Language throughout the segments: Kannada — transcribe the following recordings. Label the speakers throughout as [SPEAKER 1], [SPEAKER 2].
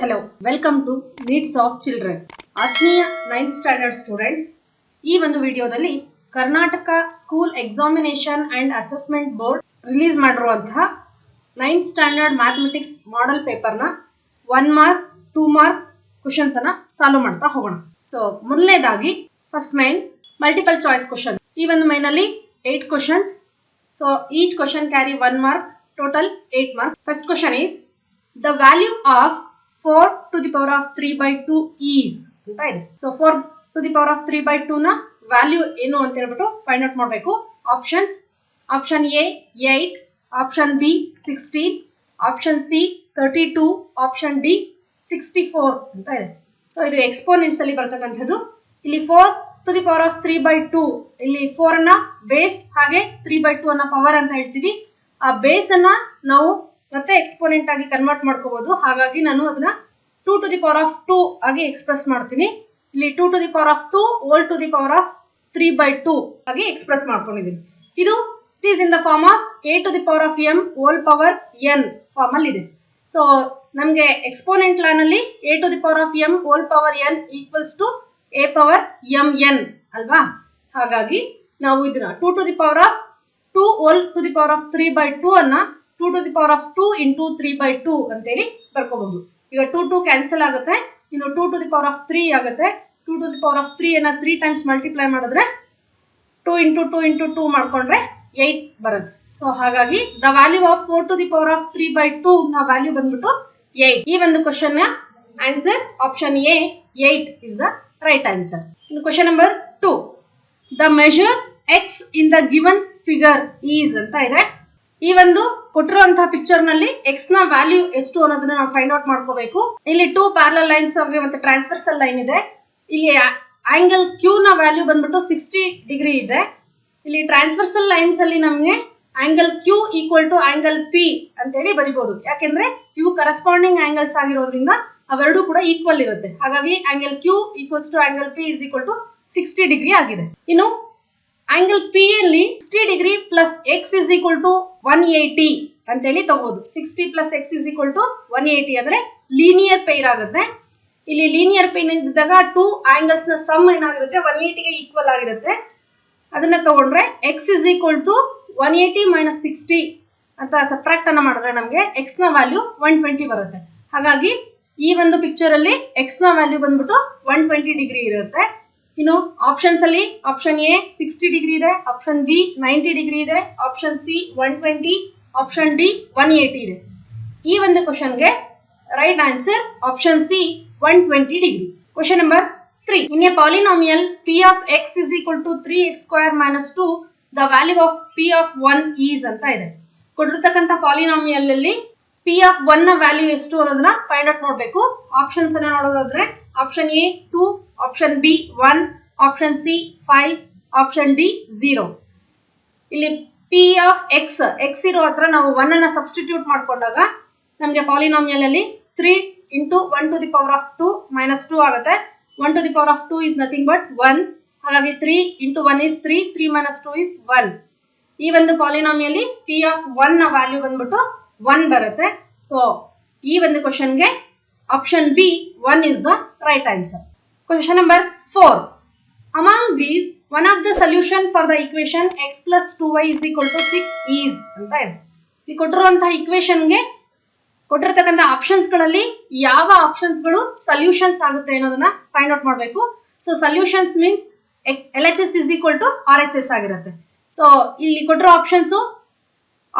[SPEAKER 1] Hello welcome to needs of children ಆತ್ಮೀಯ ನೈನ್ತ್ ಸ್ಟ್ಯಾಂಡರ್ಡ್ ಸ್ಟೂಡೆಂಟ್ಸ್ ಈ ಒಂದು ವಿಡಿಯೋದಲ್ಲಿ Karnataka school examination and assessment board release ಮಾಡಿರುವಂತಹ ನೈನ್ತ್ ಸ್ಟ್ಯಾಂಡರ್ಡ್ ಮ್ಯಾಥಮೆಟಿಕ್ಸ್ ಮಾಡೆಲ್ ಪೇಪರ್ನ one mark two mark questions ಅನ್ನ ಸಾಲ್ವ್ ಮಾಡ್ತಾ ಹೋಗೋಣ. ಸೊ ಮೊದಲನೇದಾಗಿ first main multiple choice question ಈ ಒಂದು ಮೈನಲ್ಲಿ eight questions so each question carry one mark total eight marks first question is the value of four to the power of three by two is ಅಂತ ಇದೆ. So four to the power of three by two ನ ವ್ಯಾಲ್ಯೂ ಏನು ಅಂತ ಹೇಳ್ಬಿಟ್ಟು ಫೈಂಡ್ ಔಟ್ ಮಾಡಬೇಕು. Options option A eight option B sixteen option C thirty two option D sixty four ಅಂತ ಇದೆ. ಸೊ ಇದು ಎಕ್ಸ್ಪೋನೆಂಟ್ಸ್ ಅಲ್ಲಿ ಬರ್ತಕ್ಕಂಥದ್ದು. ಇಲ್ಲಿ four to the power of three by two ಇಲ್ಲಿ ಫೋರ್ ಅನ್ನ ಬೇಸ್ ಹಾಗೆ ತ್ರೀ ಬೈ ಟೂ ಅನ್ನ ಪವರ್ ಅಂತ ಹೇಳ್ತೀವಿ. ಆ ಬೇಸ್ ಅನ್ನ ನಾವು ಮತ್ತೆ ಎಕ್ಸ್ಪೋನೆಂಟ್ ಆಗಿ ಕನ್ವರ್ಟ್ ಮಾಡ್ಕೋಬಹುದು ಹಾಗಾಗಿ ನಾನು ಅದನ್ನ two to the power of two ಆಗಿ ಎಕ್ಸ್ಪ್ರೆಸ್ ಮಾಡ್ತೀನಿ. ಇಲ್ಲಿ two to the power of two whole to the power of three by two ಆಗಿ ಎಕ್ಸ್ಪ್ರೆಸ್ ಮಾಡ್ಕೊಂಡಿದ್ದೀನಿ. ಇದು is in the form of a to the power of m whole power n form ಅಲ್ಲಿ ಇದೆ. ಸೊ ನಮಗೆ ಎಕ್ಸ್ಪೋನೆಂಟ್ ಲೈನ್ ಅಲ್ಲಿ a to the power of m whole power n equals to a power m n ಅಲ್ವಾ? ಹಾಗಾಗಿ ನಾವು ಇದನ್ನ two to the power of two whole to the power of three by two ಅನ್ನ two to the power of two into three by two ಅಂತೇಳಿ ಬರ್ಕೋಬಹುದು ಈಗ ಟೂ ಟು ಕ್ಯಾನ್ಸಲ್ ಆಗುತ್ತೆ. ಇನ್ನು two to the power of three ಆಗುತ್ತೆ. Two to the power of three ಏನ ತ್ರೀ ಟೈಮ್ಸ್ ಮಲ್ಟಿಪ್ಲೈ ಮಾಡಿದ್ರೆ two into two into two ಮಾಡ್ಕೊಂಡ್ರೆ ಏಯ್ಟ್ ಬರುತ್ತೆ. ಸೊ ಹಾಗಾಗಿ the value of four to the power of three by two ನ ವ್ಯಾಲ್ಯೂ ಬಂದ್ಬಿಟ್ಟು ಏಯ್ಟ್ ಈ ಒಂದು question answer option A eight is the right answer ಇನ್ನು question number two the measure x in the given figure is ಅಂತ ಇದೆ. ಈ ಒಂದು ಕೊಟ್ಟಿರುವಂತಹ ಪಿಕ್ಚರ್ನಲ್ಲಿ ಎಕ್ಸ್ನ ವ್ಯಾಲ್ಯೂ ಎಷ್ಟು ಅನ್ನೋದನ್ನ ನಾವು ಫೈಂಡ್ ಔಟ್ ಮಾಡ್ಕೋಬೇಕು. ಇಲ್ಲಿ ಟೂ ಪ್ಯಾರಲಲ್ ಲೈನ್ಸ್ ಅವ್ರಿಗೆ ಮತ್ತೆ ಟ್ರಾನ್ಸ್ಫರ್ಸಲ್ ಲೈನ್ ಇದೆ. ಇಲ್ಲಿ ಆಂಗಲ್ ಕ್ಯೂ ನ ವ್ಯಾಲ್ಯೂ ಬಂದ್ಬಿಟ್ಟು ಸಿಕ್ಸ್ಟಿ ಡಿಗ್ರಿ ಇದೆ. ಇಲ್ಲಿ ಟ್ರಾನ್ಸ್ಫರ್ಸಲ್ ಲೈನ್ಸ್ ಅಲ್ಲಿ ನಮಗೆ angle Q equal to angle P ಅಂತೇಳಿ ಬರಿಬಹುದು ಯಾಕೆಂದ್ರೆ ಇವು ಕರೆಸ್ಪಾಂಡಿಂಗ್ ಆಂಗಲ್ಸ್ ಆಗಿರೋದ್ರಿಂದ ಅವೆರಡು ಕೂಡ ಈಕ್ವಲ್ ಇರುತ್ತೆ. ಹಾಗಾಗಿ angle Q equals to angle P is equal to sixty degree ಆಗಿದೆ. ಇನ್ನು ಆಂಗಲ್ ಪಿ ಅಲ್ಲಿ sixty degree plus x is equal to one eighty ಅಂತೇಳಿ ತಗೋಬಹುದು sixty plus x is equal to one eighty ಅಂದ್ರೆ ಲೀನಿಯರ್ ಪೈರ್ ಆಗುತ್ತೆ. ಇಲ್ಲಿ ಲೀನಿಯರ್ ಪೈನ್ ಇದ್ದಾಗ ಟೂ ಆಂಗಲ್ಸ್ನ ಸಮ್ ಏನಾಗಿರುತ್ತೆ? ಒನ್ ಏಯ್ಟಿಗೆ ಈಕ್ವಲ್ ಆಗಿರುತ್ತೆ. ಅದನ್ನ ತಗೊಂಡ್ರೆ x is equal to one eighty minus sixty ಅಂತ ಸಪ್ರಾಕ್ಟ್ ಅನ್ನ ಮಾಡಿದ್ರೆ ನಮಗೆ ಎಕ್ಸ್ನ ವ್ಯಾಲ್ಯೂ ಒನ್ ಟ್ವೆಂಟಿ ಬರುತ್ತೆ. ಹಾಗಾಗಿ ಈ ಒಂದು ಪಿಕ್ಚರ್ ಅಲ್ಲಿ ಎಕ್ಸ್ನ ವ್ಯಾಲ್ಯೂ ಬಂದ್ಬಿಟ್ಟು ಒನ್ ಟ್ವೆಂಟಿ ಡಿಗ್ರಿ ಇರುತ್ತೆ. ಇನ್ನು ಆಪ್ಷನ್ಸ್ ಅಲ್ಲಿ ಆಪ್ಷನ್ ಎ ಸಿಕ್ಸ್ಟಿ ಡಿಗ್ರಿ ಇದೆ ಆಪ್ಷನ್ ಬಿ ನೈಂಟಿ ಡಿಗ್ರಿ ಇದೆ option C one twenty option D one eighty ಇದೆ. ಈ ಒಂದು ಕ್ವಶನ್ಗೆ right answer option C one twenty degree question number three in a polynomial P of x is equal to three x square minus two the value of P of one is ಅಂತ ಇದೆ. ಕೊಟ್ಟಿರ್ತಕ್ಕಂಥ ಪಾಲಿನಾಮಿಯಲ್ ಅಲ್ಲಿ ಪಿ ಆಫ್ ಒನ್ನ ವ್ಯಾಲ್ಯೂ ಎಷ್ಟು ಅನ್ನೋದನ್ನ ಫೈಂಡ್ ಔಟ್ ನೋಡಬೇಕು. ಆಪ್ಷನ್ಸ್ ಅನ್ನ ನೋಡೋದಾದ್ರೆ option A two option B one option C five option D zero ಇಲ್ಲಿ ಪಿ ಆಫ್ ಎಕ್ಸ್ ಎಕ್ಸ್ ಇರೋ ಹತ್ರ ನಾವು ಒನ್ ಅನ್ನ ಸಬ್ಸ್ಟಿಟ್ಯೂಟ್ ಮಾಡ್ಕೊಂಡಾಗ ನಮಗೆ ಪಾಲಿನಾಮಿಯಲ್ ಅಲ್ಲಿ three into one to the power of two minus two ಆಗುತ್ತೆ. One to the power of two is nothing but one ಹಾಗಾಗಿ three into one is three three minus two is one ಈ ಒಂದು ಪಾಲಿನಾಮಿಯಲ್ಲಿ ಪಿ ಆಫ್ ಒನ್ನ ವ್ಯಾಲ್ಯೂ ಬಂದ್ಬಿಟ್ಟು ಒನ್ ಬರುತ್ತೆ. ಸೊ ಈ ಒಂದು ಕ್ವಶನ್ಗೆ option B one is the right answer question number four among these one of the solution for the equation X plus two y is equal to six is ಅಂತ ಇದೆ. ಈ ಕೊಟ್ಟಿರುವಂತಹ ಇಕ್ವೇಶನ್ಗೆ ಕೊಟ್ಟಿರ್ತಕ್ಕಂಥ ಆಪ್ಷನ್ಸ್ಗಳಲ್ಲಿ ಯಾವ ಆಪ್ಷನ್ಸ್ಗಳು ಸೊಲ್ಯೂಷನ್ಸ್ ಆಗುತ್ತೆ ಅನ್ನೋದನ್ನ ಫೈಂಡ್ ಔಟ್ ಮಾಡಬೇಕು. So solutions means L H S is equal to R H S ಆಗಿರುತ್ತೆ. ಸೊ ಇಲ್ಲಿ ಕೊಟ್ಟಿರೋ options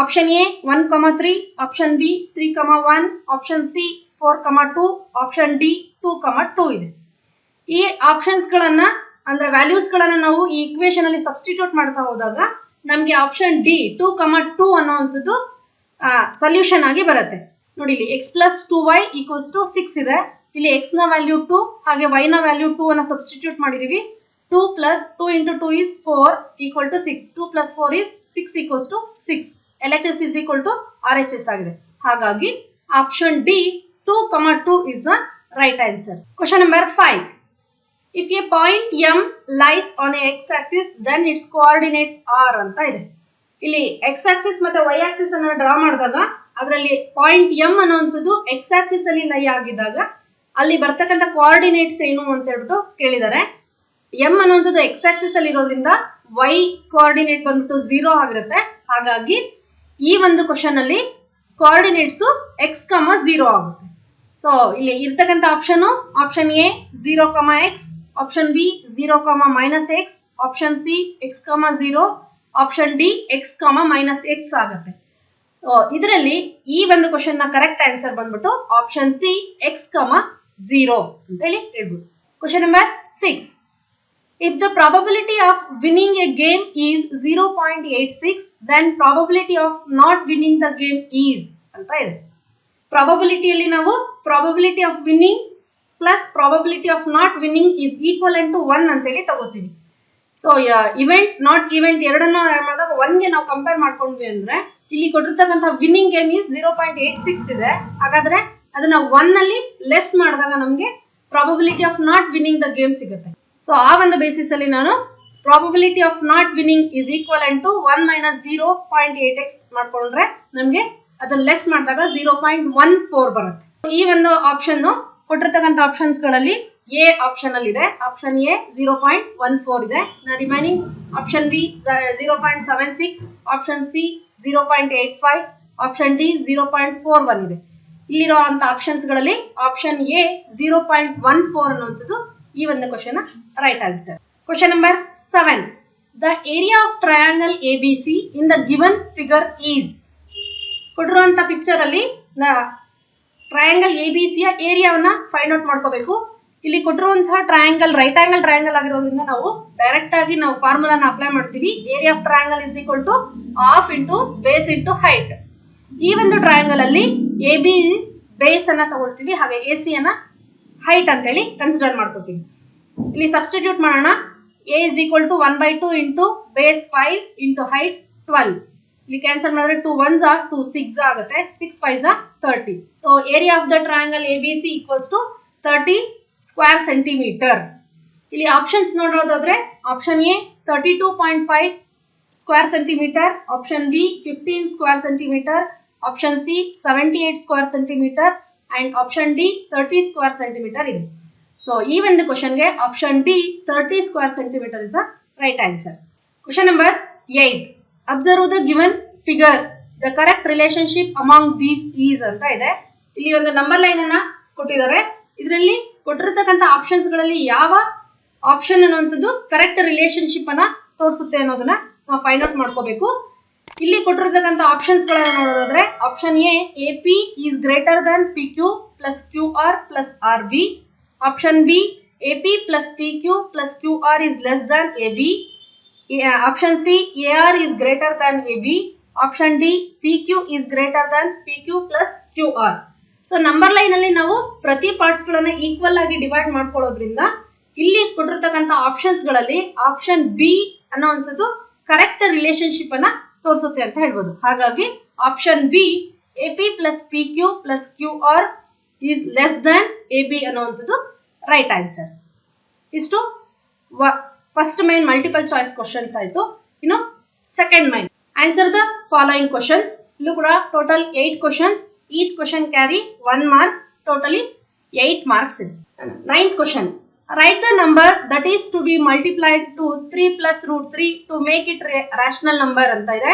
[SPEAKER 1] option A one comma three option B three comma one option C four comma two option D two comma two ಇದೆ. ಈ ಆಪ್ಷನ್ಸ್ ಗಳನ್ನ, ಅಂದ್ರೆ ವ್ಯಾಲ್ಯೂಸ್ ಗಳನ್ನ ನಾವು ಈ ಇಕ್ವೇಶನ್ ಅಲ್ಲಿ ಸಬ್ಸ್ಟಿಟ್ಯೂಟ್ ಮಾಡ್ತಾ ಹೋದಾಗ ನಮಗೆ option D two comma two ಅನ್ನೋವಂಥದ್ದು ಸೊಲ್ಯೂಷನ್ ಆಗಿ ಬರುತ್ತೆ. ನೋಡಿ ಇಲ್ಲಿ x plus two y equals to six ಇದೆ. ಇಲ್ಲಿ ಎಕ್ಸ್ನ ವ್ಯಾಲ್ಯೂ ಟು ಹಾಗೆ ವೈ ನ ವ್ಯಾಲ್ಯೂ ಟೂ ಅನ್ನ ಸಬ್ಸ್ಟಿಟ್ಯೂಟ್ ಮಾಡಿದೀವಿ. Two plus two into two is four equal to six two plus four is six equals to six L H S is equal to R H S ಆಗಿದೆ. ಹಾಗಾಗಿ option D two comma two is the right answer question number five if a point M lies on a x axis then its coordinates are ಅಂತ ಇದೆ. ಇಲ್ಲಿ ಎಕ್ಸ್ ಆಕ್ಸಿಸ್ ಮತ್ತೆ ವೈ ಆಕ್ಸಿಸ್ ಅನ್ನ ಡ್ರಾ ಮಾಡಿದಾಗ, ಅದರಲ್ಲಿ ಪಾಯಿಂಟ್ ಎಂ ಅನ್ನುವಂಥದ್ದು ಎಕ್ಸ್ ಆಕ್ಸಿಸ್ ಅಲ್ಲಿ ಲೈ ಆಗಿದ್ದಾಗ, ಅಲ್ಲಿ ಬರ್ತಕ್ಕಂಥ ಕೋಆರ್ಡಿನೇಟ್ಸ್ ಏನು ಅಂತ ಹೇಳ್ಬಿಟ್ಟು ಕೇಳಿದ್ದಾರೆ ಎಂ ಅನ್ನುವಂಥದ್ದು ಎಕ್ಸ್ ಆಕ್ಸಿಸ್ ಅಲ್ಲಿ ಇರೋದ್ರಿಂದ ವೈ ಕೋಆರ್ಡಿನೇಟ್ ಬಂದ್ಬಿಟ್ಟು ಝೀರೋ ಆಗಿರುತ್ತೆ. ಹಾಗಾಗಿ ಈ ಒಂದು ಕ್ವಶನ್ ಅಲ್ಲಿ ಕೋಆರ್ಡಿನೇಟ್ಸ್ ಎಕ್ಸ್ ಕಮ ಝೀರೋ ಆಗುತ್ತೆ. ಸೊ ಇಲ್ಲಿ ಇರ್ತಕ್ಕಂಥ option option A zero comma x option B zero comma minus x option C x comma zero option D x comma minus x ಆಗುತ್ತೆ. ಇದರಲ್ಲಿ ಈ ಒಂದು ಕ್ವಶನ್ನ ಕರೆಕ್ಟ್ ಆನ್ಸರ್ ಬಂದ್ಬಿಟ್ಟು option C x comma zero ಅಂತ ಹೇಳಿ ಹೇಳ್ಬೋದು. Question number six of winning a game is zero point eight six then probability of not winning the game is ಅಂತ ಇದೆ. ಪ್ರಾಬಬಿಲಿಟಿಯಲ್ಲಿ ನಾವು probability of winning plus probability of not winning is equal to one ಅಂತೇಳಿ ತಗೋತೀವಿ. ಸೊ ಇವೆಂಟ್ ನಾಟ್ ಇವೆಂಟ್ ಎರಡನ್ನ ಮಾಡಿದಾಗ ಒನ್ಗೆ ನಾವು ಕಂಪೇರ್ ಮಾಡ್ಕೊಂಡ್ವಿ ಅಂದ್ರೆ ಇಲ್ಲಿ ಕೊಟ್ಟಿರ್ತಕ್ಕಂಥ winning game is zero point eight six ಇದೆ. ಹಾಗಾದ್ರೆ ಅದನ್ನ ಒನ್ ಅಲ್ಲಿ ಲೆಸ್ ಮಾಡಿದಾಗ ನಮಗೆ probability of not winning the game ಸಿಗುತ್ತೆ. ಸೊ ಆ ಒಂದು ಬೇಸಿಸ್ ಅಲ್ಲಿ ನಾನು probability of not winning is equal to one minus zero point eight x ಮಾಡ್ಕೊಂಡ್ರೆ ನಮಗೆ ಅದನ್ನ ಲೆಸ್ ಮಾಡಿದಾಗ ಜೀರೋ ಪಾಯಿಂಟ್ ಒನ್ ಫೋರ್ ಬರುತ್ತೆ. ಈ ಒಂದು ಆಪ್ಷನ್ ಕೊಟ್ಟಿರ್ತಕ್ಕಂಥ ಆಪ್ಷನ್ಸ್ಗಳಲ್ಲಿ ಎ ಆಪ್ಷನ್ ಅಲ್ಲಿ ಇದೆ option A zero point one four ಇದೆ remaining option B zero point seven six option C zero point eight five option D zero point four one ಇದೆ. ಇಲ್ಲಿರೋ ಅಂತ ಆಪ್ಷನ್ಸ್ಗಳಲ್ಲಿ option A zero point one four ಅನ್ನುವಂಥದ್ದು ಈ ಒಂದು question right answer question number seven the area of triangle A B C in the given figure is ಕೊಟ್ಟಿರುವಂತ ಪಿಕ್ಚರ್ ಅಲ್ಲಿ ಟ್ರಯಾಂಗಲ್ ಎ ಬಿ ಸಿಯ ಏರಿಯಾವನ್ನ ಫೈಂಡ್ ಔಟ್ ಮಾಡ್ಕೋಬೇಕು. ಇಲ್ಲಿ ಕೊಟ್ಟಿರುವಂತಹ ಟ್ರಯಾಂಗಲ್ ರೈಟ್ ಆಂಗಲ್ ಟ್ರಯಾಂಗಲ್ ಆಗಿರೋದ್ರಿಂದ ನಾವು ಡೈರೆಕ್ಟ್ ಆಗಿ ನಾವು ಫಾರ್ಮುಲಾನ ಅಪ್ಲೈ ಮಾಡ್ತೀವಿ. Area of triangle is equal to half into base into height ಈ ಒಂದು ಟ್ರಯಾಂಗಲ್ ಅಲ್ಲಿ ಎ ಬಿ ಬೇಸ್ ಅನ್ನ ತಗೊಳ್ತೀವಿ. ಹಾಗೆ ಎ ಸಿ ಅನ್ನ ಹೈಟ್ ಅಂತೇಳಿ ಕನ್ಸಿಡರ್ ಮಾಡ್ಕೋತೀವಿ. ಇಲ್ಲಿ ಸಬ್ಸ್ಟಿಟ್ಯೂಟ್ ಮಾಡೋಣ. A is equal to one by two into base five into height twelve ಇಲ್ಲಿ ಕ್ಯಾನ್ಸಲ್ ಮಾಡಿದ್ರೆ ಟು ಒನ್ಸ್ ಟು ಸಿಕ್ಸ್ ಆಗುತ್ತೆ. Six five thirty so area of the triangle A B C equals to thirty square centimetre ಇಲ್ಲಿ ಆಪ್ಷನ್ಸ್ ನೋಡೋದಾದ್ರೆ option A thirty two point five square centimetre option B fifteen square centimetre option C seventy eight square centimetre and option D thirty square centimetre ಇದೆ. ಸೊ ಈ ಒಂದು ಕ್ವಶನ್ಗೆ option D thirty square centimetre is the right answer question number eight observe the given figure the correct relationship among these is ಅಂತ ಇದೆ. ಇಲ್ಲಿ ಒಂದು ನಂಬರ್ ಲೈನ್ ಅನ್ನ ಕೊಟ್ಟಿದ್ದಾರೆ. ಇದರಲ್ಲಿ ಕೊಟ್ಟಿರತಕ್ಕಂಥ ಆಪ್ಷನ್ಸ್ಗಳಲ್ಲಿ ಯಾವ ಆಪ್ಷನ್ ಅನ್ನುವಂಥದ್ದು ಕರೆಕ್ಟ್ ರಿಲೇಶನ್ಶಿಪ್ ಅನ್ನ ತೋರಿಸುತ್ತೆ ಅನ್ನೋದನ್ನ ನಾವು ಫೈಂಡ್ ಔಟ್ ಮಾಡ್ಕೋಬೇಕು. ಇಲ್ಲಿ ಕೊಟ್ಟಿರ್ತಕ್ಕಂಥ ಆಪ್ಷನ್ಸ್ ಗಳನ್ನ ನೋಡೋದಾದ್ರೆ option A A P is greater than P Q plus Q R plus R B option B A P plus P Q plus Q R is less than A B option C A R is greater than A B option D P Q is greater than P Q plus Q R so number line ಅಲ್ಲಿ ನಾವು ಪ್ರತಿ ಪಾರ್ಟ್ಸ್ ಗಳನ್ನ ಈಕ್ವಲ್ ಆಗಿ ಡಿವೈಡ್ ಮಾಡ್ಕೊಳ್ಳೋದ್ರಿಂದ ಇಲ್ಲಿ ಕೊಟ್ಟಿರ್ತಕ್ಕಂಥ ಆಪ್ಷನ್ಸ್ಗಳಲ್ಲಿ ಆಪ್ಷನ್ ಬಿ ಅನ್ನೋವಂಥದ್ದು ಕರೆಕ್ಟ್ ರಿಲೇಶನ್ಶಿಪ್ ಅನ್ನ ತೋರಿಸುತ್ತೆ ಅಂತ ಹೇಳ್ಬೋದು. ಹಾಗಾಗಿ option B A P plus P Q plus Q R is less than A B ಅನ್ನುವಂಥದ್ದು ರೈಟ್ ಆನ್ಸರ್ ಇಷ್ಟು. First main multiple choice questions ಆಯ್ತು. ಇನ್ನು second main answer the following questions ಇಲ್ಲೂ ಕೂಡ total eight questions each question carry one mark totally eight marks ಇದೆ. Ninth question the number that is to be multiplied to three plus root three to make it rational number ಅಂತ ಇದೆ.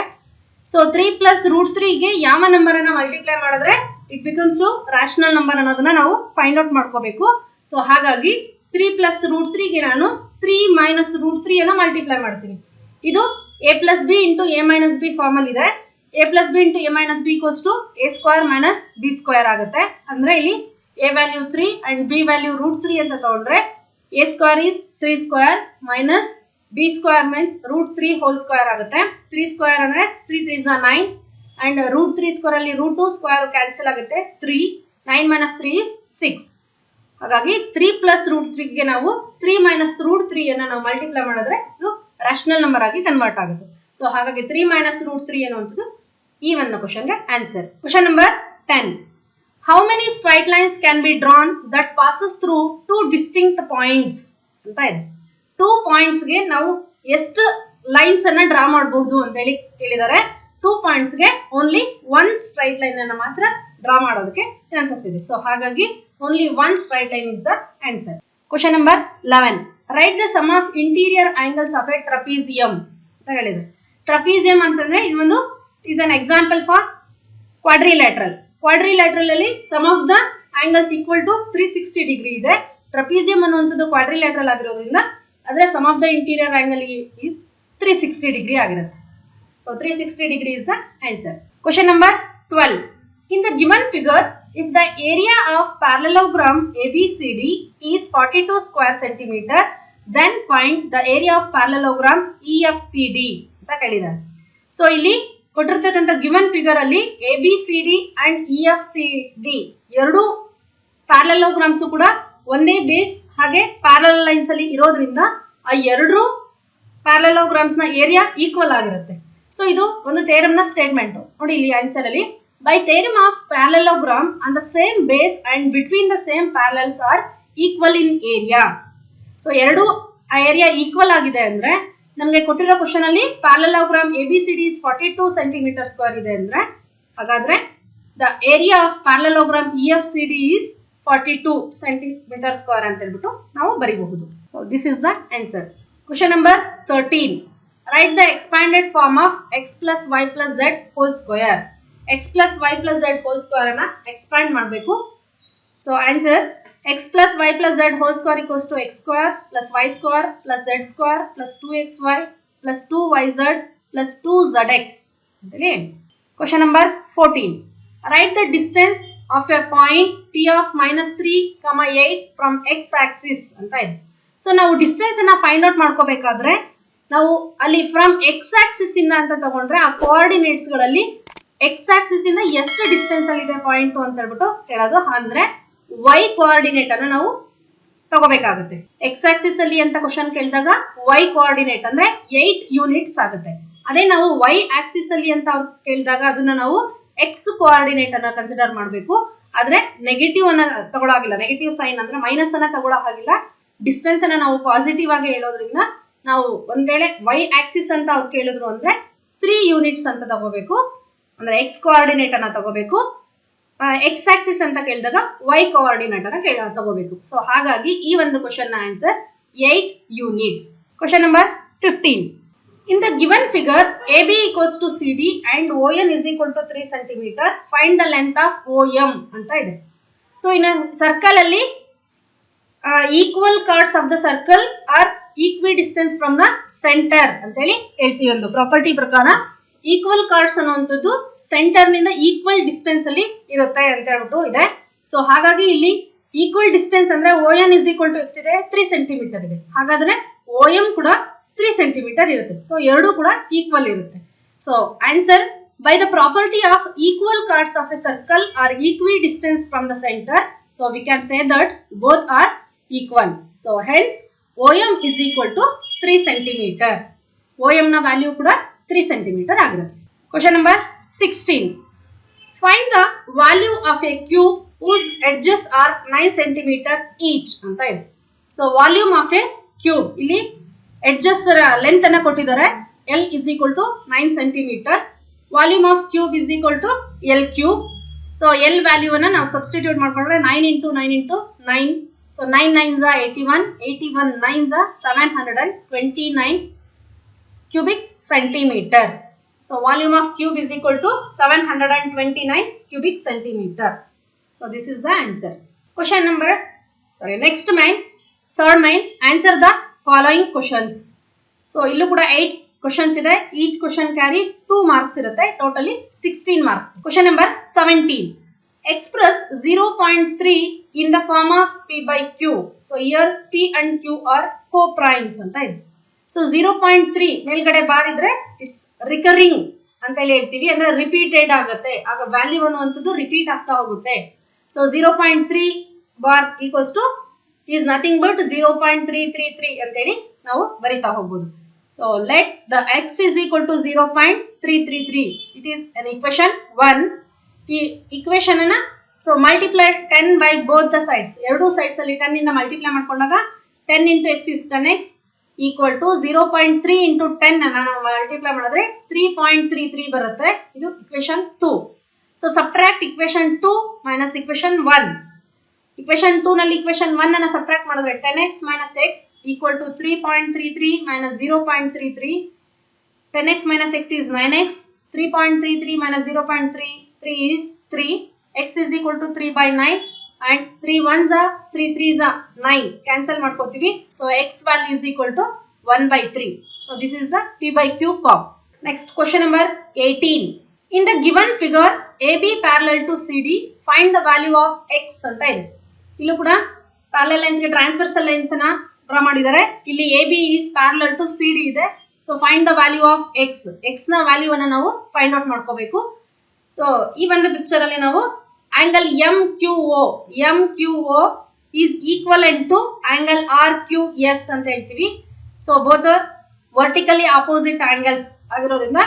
[SPEAKER 1] ಸೊ ತ್ರೀ ಪ್ಲಸ್ ರೂಟ್ ತ್ರೀಗೆ ಯಾವ ನಂಬರ್ ಅನ್ನ ಮಲ್ಟಿಪ್ಲೈ ಮಾಡಿದ್ರೆ it becomes to rational number ಅನ್ನೋದನ್ನ ನಾವು ಫೈಂಡ್ ಔಟ್ ಮಾಡ್ಕೋಬೇಕು. ಸೊ ಹಾಗಾಗಿ ತ್ರೀ ಪ್ಲಸ್ ರೂಟ್ ತ್ರೀಗೆ ನಾನು ತ್ರೀ ಮೈನಸ್ ರೂಟ್ ತ್ರೀ ಅನ್ನ ಮಲ್ಟಿಪ್ಲೈ ಮಾಡ್ತೀನಿ. ಇದು A plus B into A minus B form ಇದೆ. A plus B into A minus B cause A square minus B square ಆಗುತ್ತೆ. ಅಂದ್ರೆ ಇಲ್ಲಿ A value three and B value root three ಅಂತ ತಗೊಂಡ್ರೆ A square is three square minus B square means root three whole square ಆಗುತ್ತೆ. ತ್ರೀ ಸ್ಕ್ವೇರ್ ಅಂದ್ರೆ ತ್ರೀ ತ್ರೀ ಝಾ nine and root three square ಅಲ್ಲಿ ರೂಟ್ ಟು ಸ್ಕ್ವೇರ್ ಕ್ಯಾನ್ಸಲ್ ಆಗುತ್ತೆ. Three nine minus three is six ಹಾಗಾಗಿ ತ್ರೀ ಪ್ಲಸ್ ರೂಟ್ ತ್ರೀಗೆ ನಾವು ತ್ರೀ ಮೈನಸ್ ರೂಟ್ ತ್ರೀ ಅನ್ನ ನಾವು ಮಲ್ಟಿಪ್ಲೈ ಮಾಡಿದ್ರೆ ಇದು ರ್ಯಾಷನಲ್ ನಂಬರ್ ಆಗಿ ಕನ್ವರ್ಟ್ ಆಗುತ್ತೆ. ಸೊ ಹಾಗಾಗಿ ತ್ರೀ ಮೈನಸ್ ರೂಟ್ ತ್ರೀ ಅನ್ನುವಂಥದ್ದು ಈ ಒಂದು ಕ್ವಶನ್ಗೆ answer question number ten how many straight lines can be drawn that passes through two distinct points ಅಂತ ಇದೆ. ಟೂ ಪಾಯಿಂಟ್ಸ್ಗೆ ನಾವು ಎಷ್ಟು ಲೈನ್ಸ್ ಅನ್ನ ಡ್ರಾ ಮಾಡಬಹುದು ಅಂತ ಹೇಳಿ ಕೇಳಿದ್ದಾರೆ. ಟೂ ಪಾಯಿಂಟ್ಸ್ಗೆ ಓನ್ಲಿ ಒನ್ ಸ್ಟ್ರೈಟ್ ಲೈನ್ ಅನ್ನ ಮಾತ್ರ ಡ್ರಾ ಮಾಡೋದಕ್ಕೆ ಚಾನ್ಸಸ್ ಇದೆ. ಸೊ ಹಾಗಾಗಿ only one straight line is the answer question number eleven right the sum of interior angles of a trapezium ಅಂತ ಹೇಳಿದೆ ಟ್ರಪೀಸಿಯಂ ಅಂತಂದ್ರೆ ಇದು ಒಂದು is an example for quadrilateral quadrilateral ಅಲ್ಲಿ sum of the angles equal to three sixty degree ಇದೆ. ಟ್ರಪೀಸಿಯಂ ಅನ್ನುವಂಥದ್ದು ಕ್ವಾಡ್ರಿಲ್ಯಾಟ್ರಲ್ ಆಗಿರೋದ್ರಿಂದ ಅದರ sum of the interior angle is three sixty degree ಆಗಿರುತ್ತೆ. So three sixty degree is the answer question number twelve in the given figure if the area of parallelogram ABCD is 42 square centimeter, then find the area of parallelogram EFCD ಅಂತ ಕೇಳಿದ್ದಾರೆ. ಸೊ ಇಲ್ಲಿ ಕೊಟ್ಟಿರ್ತಕ್ಕಂಥ ಗಿವನ್ ಫಿಗರ್ ಅಲ್ಲಿ A B C D and E F C D ಎರಡು ಪ್ಯಾರಲೋಗ್ರಾಮ್ಸ್ ಕೂಡ ಒಂದೇ ಬೇಸ್ ಹಾಗೆ ಪ್ಯಾರಲ್ ಲೈನ್ಸ್ ಅಲ್ಲಿ ಇರೋದ್ರಿಂದ ಆ ಎರಡು ಪ್ಯಾರಲೋಗ್ರಾಮ್ಸ್ನ ಏರಿಯಾ ಈಕ್ವಲ್ ಆಗಿರುತ್ತೆ. ಸೊ ಇದು ಒಂದು ಥೇರಮ್ನ ಸ್ಟೇಟ್ಮೆಂಟ್ ನೋಡಿ ಇಲ್ಲಿ ಆನ್ಸರ್ ಅಲ್ಲಿ by theorem of parallelogram on the same base and between the same parallels are equal in area so ಎರಡು ಆ ಏರಿಯಾ ಈಕ್ವಲ್ ಆಗಿದೆ ಅಂದ್ರೆ ನಮಗೆ ಕೊಟ್ಟಿರೋ ಕ್ವಶನ್ ಅಲ್ಲಿ parallelogram A B C D forty two centimetre square ಇದೆ ಅಂದ್ರೆ, ಹಾಗಾದ್ರೆ the area of parallelogram E F C D is forty two centimetre square ಅಂತ ಹೇಳ್ಬಿಟ್ಟು ನಾವು ಬರೀಬಹುದು. This is the answer question number thirteen write the expanded form of X plus Y plus Z whole square X plus Y plus Z whole square ಅನ್ನ ಎಕ್ಸ್ಪ್ಯಾಂಡ್ ಮಾಡಬೇಕು. So answer x plus y plus z whole square equals to x square plus y square plus z square plus 2xy plus 2yz plus 2zx ಅಂತೇಳಿ question number fourteen write the distance of a point P of minus three comma eight from X axis ಅಂತ ಇದೆ. ಸೊ ನಾವು ಡಿಸ್ಟೆನ್ಸ್ ಅನ್ನ ಫೈಂಡ್ ಔಟ್ ಮಾಡ್ಕೋಬೇಕಾದ್ರೆ ನಾವು ಅಲ್ಲಿ ಫ್ರಮ್ ಎಕ್ಸ್ ಆಕ್ಸಿಸ್ ಇಂದ ಅಂತ ತಗೊಂಡ್ರೆ ಆ ಕೋಆರ್ಡಿನೇಟ್ಸ್ಗಳಲ್ಲಿ ಎಕ್ಸ್ ಆಕ್ಸಿಸ್ ಇಂದ ಎಷ್ಟು ಡಿಸ್ಟೆನ್ಸ್ ಅಲ್ಲಿ ಇದೆ ಪಾಯಿಂಟ್ ಅಂತ ಹೇಳ್ಬಿಟ್ಟು ಹೇಳೋದು. ಅಂದ್ರೆ ವೈ ಕೋಆರ್ಡಿನೇಟ್ ಅನ್ನ ನಾವು ತಗೋಬೇಕಾಗುತ್ತೆ. ಎಕ್ಸ್ ಆಕ್ಸಿಸ್ ಅಲ್ಲಿ ಅಂತ ಕ್ವಶನ್ ಕೇಳಿದಾಗ ವೈ ಕೋಆರ್ಡಿನೇಟ್ ಅಂದ್ರೆ ಏಟ್ ಯೂನಿಟ್ಸ್ ಆಗುತ್ತೆ. ಅದೇ ನಾವು ವೈ ಆಕ್ಸಿಸ್ ಅಲ್ಲಿ ಅಂತ ಅವ್ರು ಕೇಳಿದಾಗ ಅದನ್ನ ನಾವು ಎಕ್ಸ್ ಕೋಆರ್ಡಿನೇಟ್ ಅನ್ನ ಕನ್ಸಿಡರ್ ಮಾಡಬೇಕು. ಆದ್ರೆ ನೆಗೆಟಿವ್ ಅನ್ನ ತಗೊಳ್ಳೋ ಹಾಗಿಲ್ಲ ನೆಗೆಟಿವ್ ಸೈನ್ ಅಂದ್ರೆ ಮೈನಸ್ ಅನ್ನ ತಗೊಳ್ಳೋ ಹಾಗಿಲ್ಲ. ಡಿಸ್ಟೆನ್ಸ್ ಅನ್ನ ನಾವು ಪಾಸಿಟಿವ್ ಆಗಿ ಹೇಳೋದ್ರಿಂದ ನಾವು ಒಂದ್ ವೇಳೆ ವೈ ಆಕ್ಸಿಸ್ ಅಂತ ಅವ್ರು ಕೇಳಿದ್ರು ಅಂದ್ರೆ ತ್ರೀ ಯೂನಿಟ್ಸ್ ಅಂತ ತಗೋಬೇಕು. ಅಂದ್ರೆ ಎಕ್ಸ್ ಕೋಆರ್ಡಿನೇಟ್ ಅನ್ನ ತಗೋಬೇಕು. ಎಕ್ಸ್ ಆಕ್ಸಿಸ್ ಅಂತ ಕೇಳಿದಾಗ ವೈ ಕೋಆರ್ಡಿನೇಟ್ ಅನ್ನ ಕೇಳ, ತಗೋಬೇಕು. ಸೊ ಹಾಗಾಗಿ ಈ ಒಂದು question answer eight units question number fifteen in the given figure A B equals to C D and O N is equal to three centimetre find the length of O M ಅಂತ ಇದೆ. ಸೊ ಇನ್ನು ಸರ್ಕಲ್ ಅಲ್ಲಿ equal chords of the circle are ಈಕ್ವಿ distance from the centre ಅಂತೇಳಿ ಹೇಳ್ತೀವಿ ಒಂದು ಪ್ರಾಪರ್ಟಿ ಪ್ರಕಾರ. ಈಕ್ವಲ್ ಕಾರ್ಡ್ಸ್ ಅನ್ನುವಂಥದ್ದು ಸೆಂಟರ್ನಿಂದ ಈಕ್ವಲ್ ಡಿಸ್ಟೆನ್ಸ್ ಅಲ್ಲಿ ಇರುತ್ತೆ ಅಂತ ಹೇಳ್ಬಿಟ್ಟು ಇದೆ. ಸೊ ಹಾಗಾಗಿ ಇಲ್ಲಿ ಈಕ್ವಲ್ ಡಿಸ್ಟೆನ್ಸ್ ಅಂದ್ರೆ O N is equal to ಎಷ್ಟಿದೆ? ತ್ರೀ ಸೆಂಟಿಮೀಟರ್ ಇದೆ. ಹಾಗಾದ್ರೆ ಓ ಎಂ ಕೂಡ ತ್ರೀ ಸೆಂಟಿಮೀಟರ್ ಇರುತ್ತೆ. ಸೊ ಎರಡೂ ಕೂಡ ಈಕ್ವಲ್ ಇರುತ್ತೆ. So answer by the property of equal chords of a circle are ಈಕ್ವಿ distance from the centre so we can say that both are equal so hence O M is equal to three centimetre O M ನ ವ್ಯಾಲ್ಯೂ ಕೂಡ ತ್ರೀ ಸೆಂಟಿಮೀಟರ್ ಆಗಿರುತ್ತೆ. Question number sixteen find the value of a cube whose edges are nine centimetre each ಅಂತ ಇದೆ. So volume of a cube ಇಲ್ಲಿ ಎಡ್ಜಸ್ ಲೆಂತ್ ಅನ್ನ ಕೊಟ್ಟಿದ್ದಾರೆ. L is equal to nine centimetre volume of cube is equal to L cube so L value ಅನ್ನ ನಾವು ಸಬ್ಸ್ಟಿಟ್ಯೂಟ್ ಮಾಡ್ಕೊಂಡ್ರೆ nine into nine into nine so nine nine ಝಾ eighty one eighty one nine ಝಾ seven hundred and twenty nine cubic centimetre so volume of cube is equal to seven hundred and twenty nine cubic centimetre so this is the answer question number sorry next मैं थर्ड मैं answer the following question so इू कूड़ा question question carry two marks totally marks question number seventy express zero point three in the form of P by Q so year P and Q are primes अंत ಸೊ ಝೀರೋ ಪಾಯಿಂಟ್ ತ್ರೀ ಮೇಲ್ಗಡೆ ಬಾರ್ ಇದ್ರೆ ಇಟ್ಸ್ ರಿಕರಿಂಗ್ ಅಂತ ಹೇಳಿ ಹೇಳ್ತೀವಿ. ಅಂದ್ರೆ ರಿಪೀಟೆಡ್ ಆಗುತ್ತೆ. ಆಗ ವ್ಯಾಲ್ಯೂ ಅನ್ನುವಂಥದ್ದು ರಿಪೀಟ್ ಆಗ್ತಾ ಹೋಗುತ್ತೆ. So zero point three bar equals to is nothing but zero point three three three ಅಂತೇಳಿ ನಾವು ಬರಿತಾ ಹೋಗ್ಬೋದು. So let the X is equal to zero point three three three it is an equation one ಈ ಇಕ್ವೇಶನ್ ಅನ್ನ so multiply ten by both the sides ಎರಡು ಸೈಡ್ಸ್ ಅಲ್ಲಿ ಟೆನ್ ಇಂದ ಮಲ್ಟಿಪ್ಲೈ ಮಾಡ್ಕೊಂಡಾಗ ten into X is ten X equal to zero point three into ten ಅನ್ನ ನಾವು ಮಲ್ಟಿಪ್ಲೈ ಮಾಡಿದ್ರೆ ತ್ರೀ ಪಾಯಿಂಟ್ ತ್ರೀ ತ್ರೀ ಬರುತ್ತೆ. ಇದು equation two so subtract equation two minus equation one equation two ನಲ್ಲಿ ಇಕ್ವೇಶನ್ ಒನ್ ಅನ್ನ ಸಬ್ಟ್ರಾಕ್ಟ್ ಮಾಡಿದ್ರೆ ten X minus X equal to three point three three minus zero point three three ten X minus X is nine X three point three three minus zero point three three is three X is equal to three by nine and three one ಝಾ ತ್ರೀ ತ್ರೀ ಝಾ ನೈನ್ ಕ್ಯಾನ್ಸಲ್ ಮಾಡ್ಕೋತೀವಿ. So X value is equal to one by three so this is the P by Q form next question number eighteen in the given figure A B parallel to C D find the value of X ಅಂತ ಇದೆ. ಇಲ್ಲೂ ಕೂಡ ಪ್ಯಾರಲಲ್ ಲೈನ್ಸ್ಗೆ ಟ್ರಾನ್ಸ್ಫರ್ಸಲ್ ಲೈನ್ಸ್ ಅನ್ನ ಡ್ರಾ ಮಾಡಿದ್ದಾರೆ. ಇಲ್ಲಿ A B is parallel to C D ಇದೆ. So find the value of X ಎಕ್ಸ್ನ ವ್ಯಾಲ್ಯೂ ಅನ್ನ ನಾವು ಫೈಂಡ್ ಔಟ್ ಮಾಡ್ಕೋಬೇಕು. ಸೊ ಈ ಒಂದು ಪಿಕ್ಚರ್ ಅಲ್ಲಿ ನಾವು angle M Q O M Q O is equivalent to angle R Q S ಅಂತ ಹೇಳ್ತೀವಿ. So both vertically opposite angles ಆಗಿರೋದ್ರಿಂದ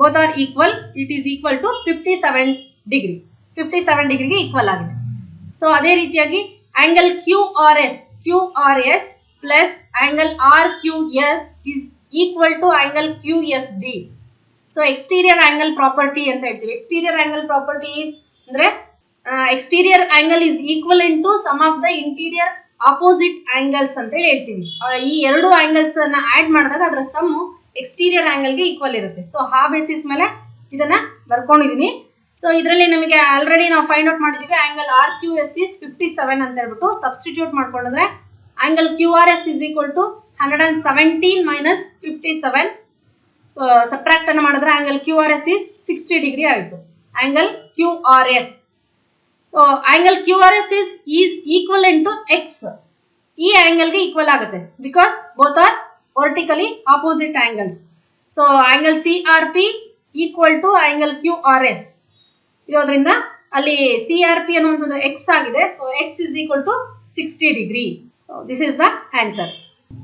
[SPEAKER 1] both are equal it is equal to fifty seven degree fifty seven ಡಿಗ್ರಿಗೆ ಈಕ್ವಲ್ ಆಗಿದೆ. ಸೊ ಅದೇ ರೀತಿಯಾಗಿ angle Q R S Q R S plus angle R Q S is equal to angle Q S D so exterior angle property ಅಂತ ಹೇಳ್ತೀವಿ. ಎಕ್ಸ್ಟೀರಿಯರ್ ಆಂಗಲ್ ಪ್ರಾಪರ್ಟಿ ಅಂದ್ರೆ exterior angle is equal in to sum of the interior opposite angles ಅಂತ ಹೇಳಿ ಹೇಳ್ತೀವಿ ಈ ಎರಡು ಆಂಗಲ್ಸ್ ಅನ್ನ ಆಡ್ ಮಾಡಿದಾಗ ಅದರ ಸಮ್ ಎಕ್ಸ್ಟೀರಿಯರ್ ಆಂಗಲ್ಗೆ ಈಕ್ವಲ್ ಇರುತ್ತೆ. ಸೊ ಆ ಬೇಸಿಸ್ ಮೇಲೆ ಇದನ್ನ ಬರ್ಕೊಂಡಿದೀನಿ. ಸೊ ಇದರಲ್ಲಿ ನಮಗೆ ಆಲ್ರೆಡಿ ನಾವು ಫೈಂಡ್ ಔಟ್ ಮಾಡಿದೀವಿ angle R Q S is fifty seven ಅಂತ ಹೇಳ್ಬಿಟ್ಟು ಸಬ್ಸ್ಟಿಟ್ಯೂಟ್ ಮಾಡ್ಕೊಂಡ್ರೆ angle Q R S is equal to hundred and seventeen minus fifty seven so subtract ಅನ್ನು ಮಾಡಿದ್ರೆ angle Q R S is sixty degree ಆಯಿತು. Angle Q R S so is, Q R S X. ಈ ಆಂಗಲ್ಗೆ ಈಕ್ವಲ್ ಆಗುತ್ತೆ because both are vertically opposite angles so angle C R P equal to angle Q R S ಇರೋದ್ರಿಂದ ಅಲ್ಲಿ ಸಿ ಆರ್ ಪಿ ಅನ್ನುವಂಥದ್ದು ಎಕ್ಸ್ ಆಗಿದೆ. So X is equal to sixty degree this is the answer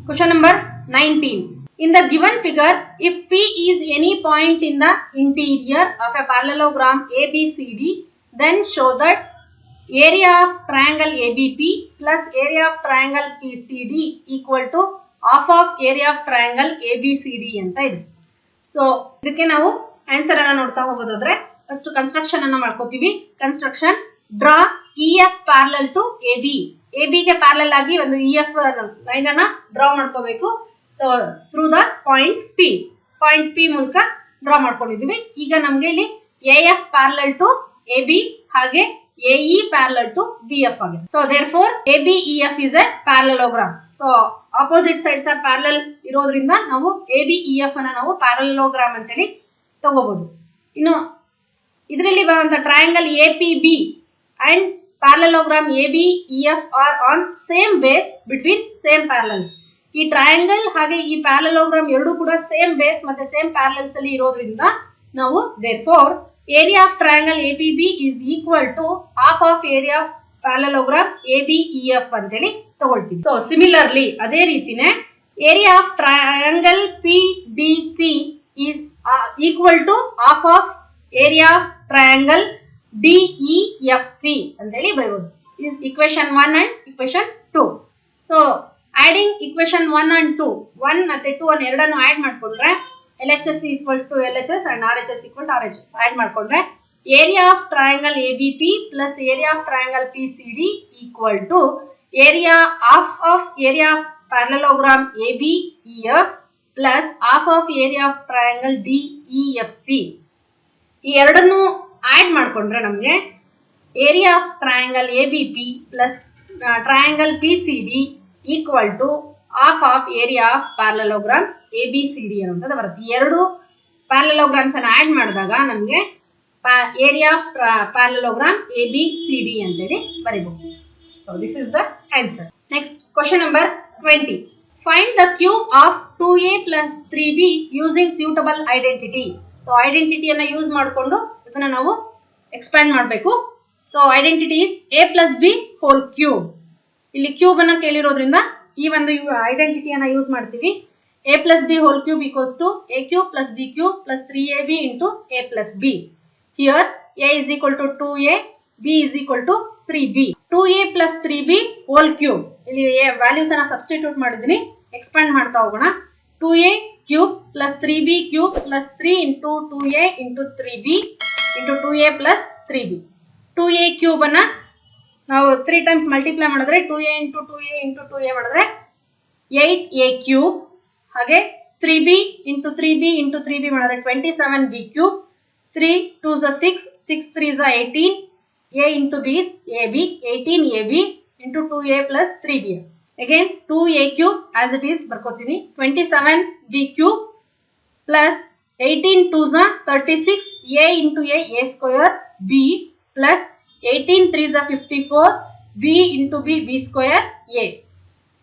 [SPEAKER 1] question number 19. In the given figure, if P is any point in the interior of a parallelogram ABCD, then show that area of triangle ABP plus area of triangle PCD equal to half of area of triangle ABCD ಅಂತ ಇದೆ ಸೊ ಇದಕ್ಕೆ ನಾವು ಆನ್ಸರ್ ಅನ್ನ ನೋಡ್ತಾ ಹೋಗೋದಾದ್ರೆ ಫಸ್ಟ್ ಕನ್ಸ್ಟ್ರಕ್ಷನ್ ಅನ್ನ ಮಾಡ್ಕೋತೀವಿ construction draw E F parallel to A B A ಬಿಗೆ ಪ್ಯಾರಲಲ್ ಆಗಿ ಒಂದು ಇ ಎಫ್ ಲೈನ್ ಅನ್ನ ಡ್ರಾ ಮಾಡ್ಕೋಬೇಕು so through the point P point P ಮೂಲಕ ಡ್ರಾ ಮಾಡ್ಕೊಂಡಿದೀವಿ. ಈಗ ನಮ್ಗೆ ಇಲ್ಲಿ A F parallel to A B ಹಾಗೆ A E parallel to B F ಆಗಿದೆ. So therefore A B E F is a parallelogram so opposite sides are parallel ಇರೋದ್ರಿಂದ ನಾವು ಎ ಬಿ ಇ ಎಫ್ ಅನ್ನ ನಾವು ಪ್ಯಾರಲೋಗ್ರಾಮ್ ಅಂತೇಳಿ ತಗೋಬಹುದು ಇನ್ನು ಇದರಲ್ಲಿ ಬರುವಂತ triangle A P B and parallelogram A B E F are on same base between same parallels ಈ ಟ್ರಯಾಂಗಲ್ ಹಾಗೆ ಈ ಪ್ಯಾರಲೋಗ್ರಾಮ್ ಎರಡು ಕೂಡ ಸೇಮ್ ಬೇಸ್ ಮತ್ತೆ ಸೇಮ್ ಪ್ಯಾರಲಲ್ಸ್ ಅಲ್ಲಿ ಇರೋದ್ರಿಂದ ನಾವು therefore area of triangle A P B is equal to half of area of parallelogram A B E F ಅಂತೇಳಿ ತಗೊಳ್ತೀವಿ. ಸೊ ಸಿಮಿಲರ್ಲಿ ಅದೇ ರೀತಿನೇ area of triangle P D C is equal to half of area of triangle D E F C ಅಂತೇಳಿ ಬರೀಬಹುದು is equation one and equation two so adding equation one and two one ಮತ್ತೆ ಟೂ ಅನ್ನು ಎರಡನ್ನು ಆಡ್ ಮಾಡ್ಕೊಂಡ್ರೆ L H S equal to L H S and R H S equal to R H S add ಮಾಡ್ಕೊಂಡ್ರೆ area of triangle A B P plus area of triangle P C D equal to area of of area of parallelogram A B E F plus of of area of triangle D E F C ಈ ಎರಡನ್ನು ಆಡ್ ಮಾಡ್ಕೊಂಡ್ರೆ ನಮಗೆ area of triangle A B P plus triangle P C D equal to of of area of parallelogram A B C D ಅನ್ನುವಂಥದ್ದು ಬರುತ್ತೆ. ಎರಡು ಪ್ಯಾರಲೋಗ್ರಾಮ್ಸ್ ಅನ್ನು ಆಡ್ ಮಾಡಿದಾಗ ನಮಗೆ area of parallelogram A B C D ಅಂತೇಳಿ ಬರೀಬಹುದು so this is the answer next question number twenty find the cube of two A plus three B using suitable identity so ಐಡೆಂಟಿಟಿಯನ್ನು ಯೂಸ್ ಮಾಡಿಕೊಂಡು ಇದನ್ನು ನಾವು ಎಕ್ಸ್ಪ್ಯಾಂಡ್ ಮಾಡಬೇಕು. So identity is A plus B whole cube ಇಲ್ಲಿ ಕ್ಯೂಬ್ ಅನ್ನ ಕೇಳಿರೋದ್ರಿಂದ ಈ ಒಂದು ಐಡೆಂಟಿಟಿಯನ್ನ ಯೂಸ್ ಮಾಡ್ತೀವಿ. A plus B whole cube equals to A cube plus B cube plus three A B into A plus B here A is equal to two A B is equal to three B two A plus three B whole cube ಇಲ್ಲಿ ವ್ಯಾಲ್ಯೂಸ್ ಅನ್ನ ಸಬ್ಸ್ಟಿಟ್ಯೂಟ್ ಮಾಡಿದೀನಿ ಎಕ್ಸ್ಪ್ಯಾಂಡ್ ಮಾಡ್ತಾ ಹೋಗೋಣ. Two A cube plus three B cube plus three into two A into three B into two A plus three B two A cube ಅನ್ನ ನಾವು ತ್ರೀ ಟೈಮ್ಸ್ ಮಲ್ಟಿಪ್ಲೈ ಮಾಡಿದ್ರೆ two A into two A into two A ಮಾಡಿದ್ರೆ ಏಯ್ಟ್ ಎ ಕ್ಯೂಬ್ ಹಾಗೆ three B into three B into three B ಮಾಡಿದ್ರೆ twenty seven B cube three two ಝ ಸಿಕ್ಸ್ ಸಿಕ್ಸ್ ತ್ರೀ ಝ eighteen A into B A B eighteen A B into two A plus three B again two A cube as it is ಬರ್ಕೋತೀನಿ. Twenty seven B cube plus eighteen two ಝ thirty six A into A A square B plus 18 3 is 54. B into B, B square, A.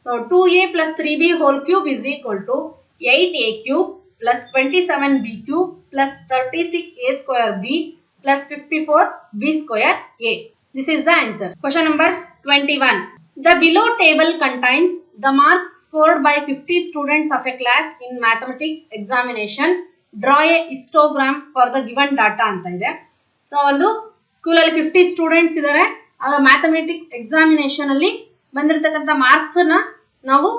[SPEAKER 1] So 2A plus 3B whole cube is equal to 8A cube plus 27B cube plus 36A square B plus 54B square A. This is the answer. Question number 21. The below table contains the marks scored by 50 students of a class in mathematics examination. Draw a histogram for the given data ಅಂತ ಇದೆ. so ಒಂದು ಸ್ಕೂಲಲ್ಲಿ ಫಿಫ್ಟಿ ಸ್ಟೂಡೆಂಟ್ಸ್ ಇದ್ದಾರೆ ಆಗ ಮ್ಯಾಥಮೆಟಿಕ್ ಎಕ್ಸಾಮಿನೇಷನ್ ಅಲ್ಲಿ ಬಂದಿರತಕ್ಕಂಥ ಮಾರ್ಕ್ಸ್ನ ನಾವು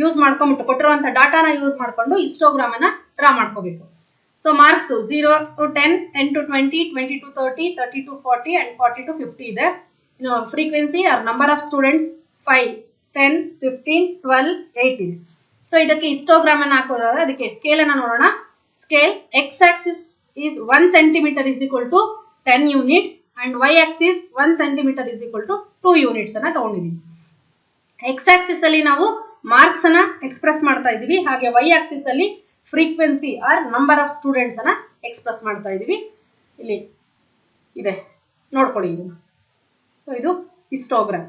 [SPEAKER 1] ಯೂಸ್ ಮಾಡ್ಕೊಂಬಿಟ್ಟು ಕೊಟ್ಟಿರುವಂತ ಡಾಟಾನ ಯೂಸ್ ಮಾಡ್ಕೊಂಡು ಇಸ್ಟೋಗ್ರಾಮ್ ಅನ್ನ ಡ್ರಾ ಮಾಡ್ಕೋಬೇಕು. So marks zero to ten ten to twenty twenty to thirty thirty to forty and forty to fifty ಇದೆ. ಇನ್ನು frequency R number of students five ten fifteen twelve eight ಇದೆ ಸೊ ಇದಕ್ಕೆ ಇಸ್ಟೋಗ್ರಾಮ್ ಅನ್ನ ಹಾಕೋದಾದ್ರೆ, ಅದಕ್ಕೆ ಸ್ಕೇಲ್ ಅನ್ನ ನೋಡೋಣ. Scale X axis is one centimetre is equal to ten units and Y axis one centimetre is equal to two units ಅನ್ನ ತಗೊಂಡಿದ್ದೀವಿ ಎಕ್ಸ್ ಆಕ್ಸಿಸ್ ಅಲ್ಲಿ ನಾವು ಮಾರ್ಕ್ಸ್ ಅನ್ನ ಎಕ್ಸ್ಪ್ರೆಸ್ ಮಾಡ್ತಾ ಇದೀವಿ. ಹಾಗೆ ವೈ ಆಕ್ಸಿಸ್ ಅಲ್ಲಿ frequency R number of students ಅನ್ನ ಎಕ್ಸ್ಪ್ರೆಸ್ ಮಾಡ್ತಾ ಇದೀವಿ. ಇಲ್ಲಿ ಇದೆ. ನೋಡ್ಕೊಳ್ಳಿ ಇದು. ಸೊ ಇದು ಹಿಸ್ಟೋಗ್ರಾಮ್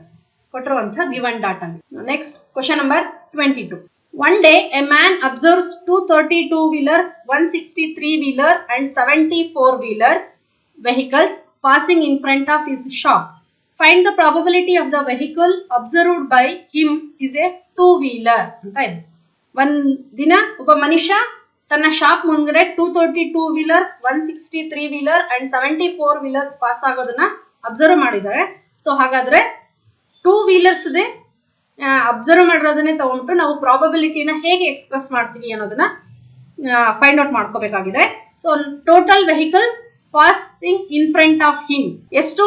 [SPEAKER 1] ಕೊಟ್ಟಿರುವಂತ given data next question number twenty two one day a man observes two thirty two wheelers one sixty three wheeler and seventy four wheelers vehicles passing in front of his shop find the probability of the vehicle observed by him is a two wheeler ಅಂತ ಇದೆ ಒಂದ್ ದಿನ ಒಬ್ಬ ಮನುಷ್ಯ ತನ್ನ ಶಾಪ್ ಮುಂದ್ಗಡೆ two thirty two wheelers one sixty three wheeler and seventy four wheelers pass ಆಗೋದನ್ನ ಅಬ್ಸರ್ವ್ ಮಾಡಿದ್ದಾರೆ. ಸೊ ಹಾಗಾದ್ರೆ ಟೂ ವೀಲರ್ಸ್ ಅಬ್ಸರ್ವ್ ಮಾಡಿರೋದನ್ನೇ ತಗೊಂಡು ನಾವು ಪ್ರಾಬಬಿಲಿಟಿನ ಹೇಗೆ ಎಕ್ಸ್ಪ್ರೆಸ್ ಮಾಡ್ತೀವಿ ಅನ್ನೋದನ್ನ ಫೈಂಡ್ ಔಟ್ ಮಾಡ್ಕೋಬೇಕಾಗಿದೆ. So total vehicles passing in front of him ಎಷ್ಟು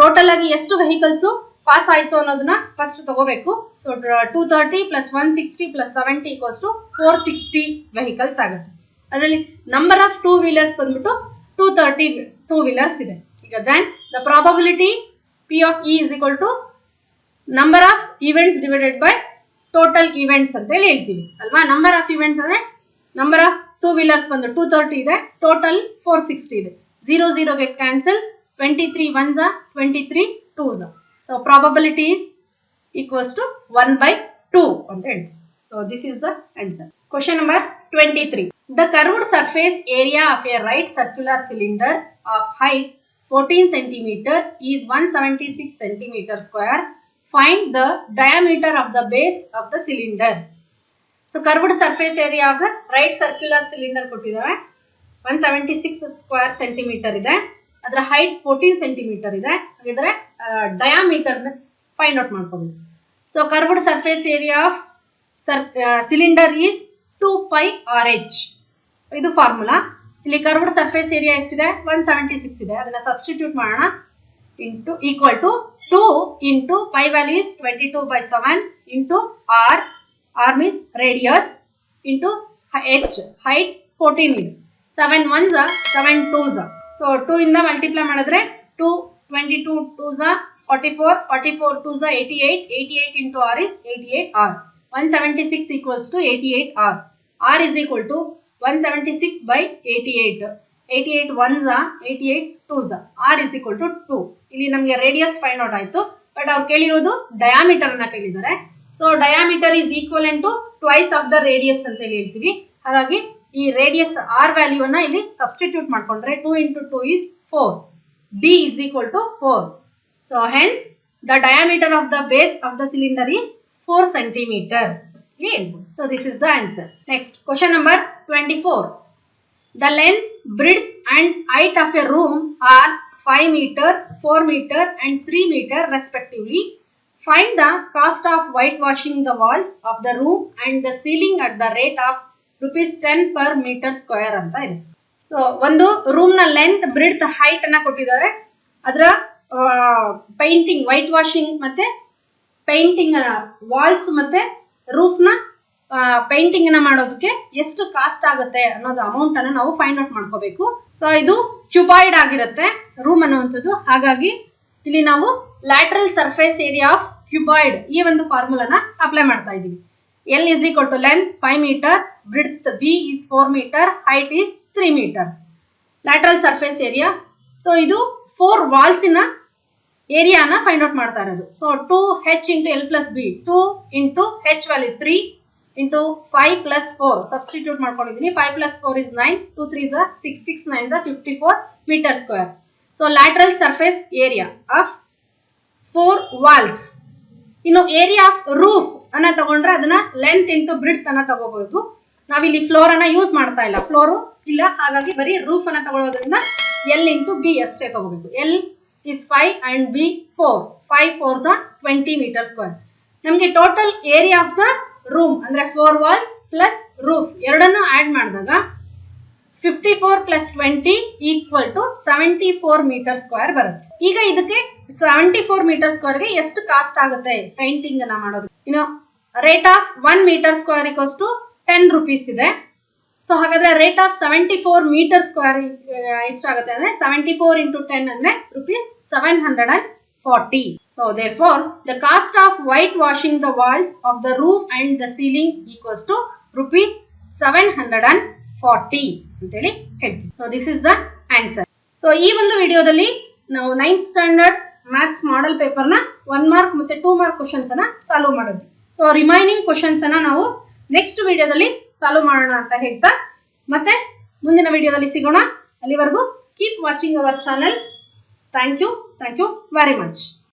[SPEAKER 1] ಟೋಟಲ್ ಆಗಿ ಎಷ್ಟು ವೆಹಿಕಲ್ಸ್ ಪಾಸ್ ಆಯ್ತು ಅನ್ನೋದನ್ನ ಫಸ್ಟ್ ತಗೋಬೇಕು. So two thirty plus one sixty plus seventy equals to four sixty vehicles ಆಗುತ್ತೆ. ಅದರಲ್ಲಿ ನಂಬರ್ ಆಫ್ ಟೂ ವೀಲರ್ಸ್ ಬಂದ್ಬಿಟ್ಟು ಟೂ ತರ್ಟಿ ಟೂ ವೀಲರ್ಸ್ ಇದೆ. ಈಗ then the probability P of E is equal to number of events divided by total events ಅಂತ ಹೇಳಿ ಹೇಳ್ತೀವಿ. ಅಲ್ವಾ? ನಂಬರ್ ಆಫ್ ಇವೆಂಟ್ಸ್ ಅಂದ್ರೆ ನಂಬರ್ ಆಫ್ ಟೂ ವೀಲರ್ಸ್ ಬಂದು ಟೂ ತರ್ಟಿ ಇದೆ. ಟೋಟಲ್ ಫೋರ್ ಸಿಕ್ಸ್ಟಿ ಇದೆ. Zero zero get cancel twenty three one ಝಾ ಟ್ವೆಂಟಿ ತ್ರೀ ಟೂ ಝಾ so probability equals to one by two ಅಂತ ಹೇಳ್ತೀವಿ. So this is the answer question number twenty three the curved surface area of a right circular cylinder of height fourteen centimetre is one seventy six centimetre square find the diameter of the base of the cylinder so curved surface area of right circular cylinder ಕೊಟ್ಟಿದ್ದಾರೆ one seventy six square centimetre ಇದೆ. ಅದರ ಹೈಟ್ ಫೋರ್ಟೀನ್ ಸೆಂಟಿಮೀಟರ್ ಇದೆ. ಹಾಗಿದ್ರೆ ಡಯಾಮೀಟರ್ ಫೈಂಡ್ ಔಟ್ ಮಾಡ್ಕೋಬೇಕು. So curved surface area of sir cylinder is two pi R H ಇದು ಫಾರ್ಮುಲಾ ಇಲ್ಲಿ ಕರ್ವ್ಡ್ ಸರ್ಫೇಸ್ ಏರಿಯಾ ಎಷ್ಟಿದೆ? ಒನ್ ಸೆವೆಂಟಿ ಸಿಕ್ಸ್ ಇದೆ. ಅದನ್ನ ಸಬ್ಸ್ಟಿಟ್ಯೂಟ್ ಮಾಡೋಣ. Into equal to two into pi value is twenty two by seven into R R means radius into H height fourteen ಇದೆ seven one seven two so two ಇಂದ ಮಲ್ಟಿಪ್ಲೈ ಮಾಡಿದ್ರೆ ಟೂ ಟ್ವೆಂಟಿ ಟೂ ಟೂ ಝ forty four forty four two ಝ eighty eight eighty eight into R is eighty eight R one seventy six equals to eighty eight R R is equal to one seventy six by eighty eight eighty eight one eighty eight two R is equal to two ಇಲ್ಲಿ ನಮಗೆ ರೇಡಿಯಸ್ ಫೈಂಡ್ ಔಟ್ ಆಯ್ತು. ಬಟ್ ಅವ್ರು ಕೇಳಿರೋದು ಡಯಾಮೀಟರ್ ಅನ್ನ ಕೇಳಿದ್ದಾರೆ. So diameter is equal to twice of the radius ಅಂತ ಹೇಳಿ ಹೇಳ್ತೀವಿ. ಹಾಗಾಗಿ ಈ ರೇಡಿಯಸ್ ಆರ್ ವ್ಯಾಲ್ಯೂ ಅನ್ನ ಇಲ್ಲಿ ಸಬ್ಸ್ಟಿಟ್ಯೂಟ್ ಮಾಡ್ಕೊಂಡ್ರೆ two into two is four D is equal to four so hence the diameter of the base of the cylinder is four centimetre so this is the answer next question number twenty four The length, breadth and height of a room are 5 meter, 4 meter and 3 meter respectively. The cost of white washing the walls of the room and the ceiling at the rate of rupees ten per metre square ಅಂತ ಇದೆ. ಸೊ ಒಂದು ರೂಮ್ನ ಲೆಂತ್ ಬ್ರಿಡ್ತ್ ಹೈಟ್ ಅನ್ನ ಕೊಟ್ಟಿದ್ದಾರೆ. ಅದರ ಪೇಂಟಿಂಗ್ ವೈಟ್ ವಾಷಿಂಗ್ ಮತ್ತೆ ಪೈಂಟಿಂಗ್ ವಾಲ್ಸ್ ಮತ್ತೆ ರೂಫ್ನ ಪೇಂಟಿಂಗ್ ಅನ್ನ ಮಾಡೋದಕ್ಕೆ ಎಷ್ಟು ಕಾಸ್ಟ್ ಆಗುತ್ತೆ ಅನ್ನೋದು ಅಮೌಂಟ್ ಅನ್ನ ನಾವು ಫೈಂಡ್ ಔಟ್ ಮಾಡ್ಕೋಬೇಕು. ಸೊ ಇದು ಕ್ಯೂಬಾಯ್ಡ್ ಆಗಿರುತ್ತೆ ರೂಮ್ ಅನ್ನುವಂಥದ್ದು. ಹಾಗಾಗಿ, ಇಲ್ಲಿ ನಾವು lateral surface area of cuboid ಈ ಒಂದು ಫಾರ್ಮುಲಾನ ಅಪ್ಲೈ ಮಾಡ್ತಾ ಇದ್ದೀವಿ. L is equal to length five metre breadth B is four metre height is three metre lateral surface area so ಇದು ಫೋರ್ ವಾಲ್ಸಿನ ಏರಿಯಾನ ಫೈಂಡ್ ಔಟ್ ಮಾಡ್ತಾ ಇರೋದು. ಸೊ ಟು ಹೆಚ್ into L plus B two into ಹೆಚ್ value three into five plus four substitute ಮಾಡ್ಕೊಂಡಿದ್ದೀನಿ five plus four is nine two three ಝ six six nine fifty four metre square so lateral surface area of four walls ಇನ್ನು ಏರಿಯಾ ಆಫ್ ರೂಫ್ ಅನ್ನ ತಗೊಂಡ್ರೆ ಅದನ್ನ ಲೆಂತ್ ಇಂಟು ಬ್ರಿಡ್ತ್ ಅನ್ನ ತಗೋಬಹುದು ನಾವಿಲ್ಲಿ ಫ್ಲೋರ್ ಅನ್ನ ಯೂಸ್ ಮಾಡ್ತಾ ಇಲ್ಲ. ಫ್ಲೋರು ಇಲ್ಲ. ಹಾಗಾಗಿ ಬರೀ ರೂಫ್ ಅನ್ನ ತಗೊಳ್ಳೋದ್ರಿಂದ ಎಲ್ ಇಂಟು ಬಿ ಅಷ್ಟೇ ತಗೋಬೇಕು. L is five and B four five four twenty metre square ನಮಗೆ total area of the room ಅಂದ್ರೆ ಫೋರ್ ವಾಲ್ಸ್ ಪ್ಲಸ್ ರೂಫ್ ಎರಡನ್ನು ಆಡ್ ಮಾಡಿದಾಗ fifty four plus twenty equal to seventy four metre square ಬರುತ್ತೆ. ಈಗ ಇದಕ್ಕೆ ಸೆವೆಂಟಿ ಫೋರ್ ಮೀಟರ್ ಸ್ಕ್ವೇರ್ಗೆ ಎಷ್ಟು ಕಾಸ್ಟ್ ಆಗುತ್ತೆ ಪೇಂಟಿಂಗ್ ಅನ್ನ ಮಾಡೋದು? ಇನ್ನು rate of one metre square equals to ten rupees ಇದೆ. ಸೊ ಹಾಗಾದ್ರೆ rate of seventy four metre square ಎಷ್ಟಾಗುತ್ತೆ ಅಂದ್ರೆ ಸೆವೆಂಟಿ ಫೋರ್ ಇಂಟು ಟೆನ್ ಅಂದ್ರೆ rupees seven hundred and forty so therefore the cost of white washing the walls of the room and the ceiling equals to rupees seven hundred and forty ಅಂತೇಳಿ ಹೇಳ್ತೀವಿ so this is the answer so ಈ ಒಂದು ವಿಡಿಯೋದಲ್ಲಿ ನಾವು ನೈನ್ತ್ ಸ್ಟ್ಯಾಂಡರ್ಡ್ ಮ್ಯಾಥ್ಸ್ ಮಾಡೆಲ್ ಪೇಪರ್ನ ಒನ್ ಮಾರ್ಕ್ ಮತ್ತೆ ಟೂ ಮಾರ್ಕ್ ಕ್ವಶನ್ಸ್ ಅನ್ನ ಸಾಲ್ವ್ ಮಾಡೋದು. ಸೊ ರಿಮೈನಿಂಗ್ ಕ್ವಶನ್ಸ್ ಅನ್ನ ನಾವು ನೆಕ್ಸ್ಟ್ ವಿಡಿಯೋದಲ್ಲಿ ಸಾಲ್ವ್ ಮಾಡೋಣ ಅಂತ ಹೇಳ್ತಾ, ಮತ್ತೆ ಮುಂದಿನ ವಿಡಿಯೋದಲ್ಲಿ ಸಿಗೋಣ. ಅಲ್ಲಿವರೆಗೂ keep watching our channel thank you thank you very much